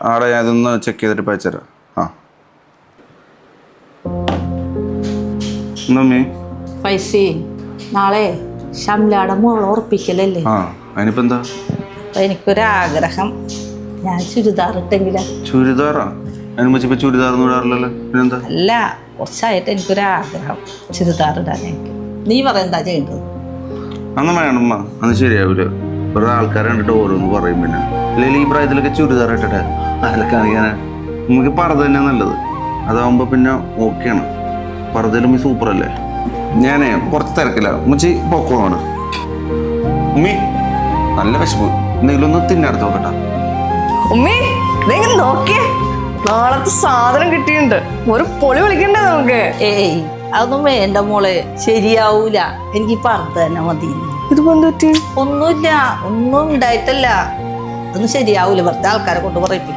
ആടെ ഞാൻ ഇതൊന്ന് ചെക്ക് ചെയ്തിട്ട് ഇപ്പം അയച്ചുതരാം ആ. എന്നമ്മേ പൈസേ നാളെ ഷംലാടെ മോളെ ഉറപ്പിക്കലല്ലേ? ആ എന്താ? അപ്പൊ എനിക്കൊരാഗ്രഹം. ഞാൻ ചുരിദാർ ഇട്ടെങ്കിലാ. ചുരിദാറാ? അതിന് വെച്ചപ്പോൾ ചുരിദാർ ഒന്നും ഇടാറില്ലല്ലോ? പിന്നെന്താ? അല്ല കുറച്ചായിട്ട് എനിക്കൊരാഗ്രഹം ചുരിദാർ ഇടാൻ എനിക്ക് നീ പറയെന്താ ചെയ്യേണ്ടത്? അന്ന് വേണമ്മ അന്ന് ശരിയാവില്ല വെറുതെ ആൾക്കാരെ കണ്ടിട്ട് ഓരോന്ന് പറയും പിന്നെ. അല്ലെങ്കിൽ ഈ പ്രായത്തിലൊക്കെ ചുരിദാർ ഇട്ടിട്ട്. അലക്കാണിക്കാൻ നമുക്ക് പറത് തന്നെ നല്ലത്. അതാവുമ്പോൾ പിന്നെ ഓക്കെയാണ് പറതലും സൂപ്പർ അല്ലേ? ഞാനേ കുറച്ച് തിരക്കില്ല ഉമ്മച്ചി പൊക്കോളാണ് ഉമ്മി നല്ല വിശപ്പ്. എന്തെങ്കിലും ഒന്ന് തിന്നെടുത്ത് നോക്കട്ടെ. ഉമ്മി നോക്കിയേ. നാളത്തെ സാധനം കിട്ടിയിട്ടുണ്ട്. ഒരു പൊളി വിളിക്കണ്ടേ നമുക്ക്? ഏയ് അതൊന്നും വേണ്ട മോളെ. ശരിയാവൂല. എനിക്ക് പറത്ത് തന്നെ മതി ഇതിപ്പോ ഒന്നുമില്ല. ഒന്നും ഉണ്ടായിട്ടല്ല. അതൊന്നും ശരിയാവൂല. വെറുതെ ആൾക്കാരെ കൊണ്ട് പറയിപ്പിക്കും.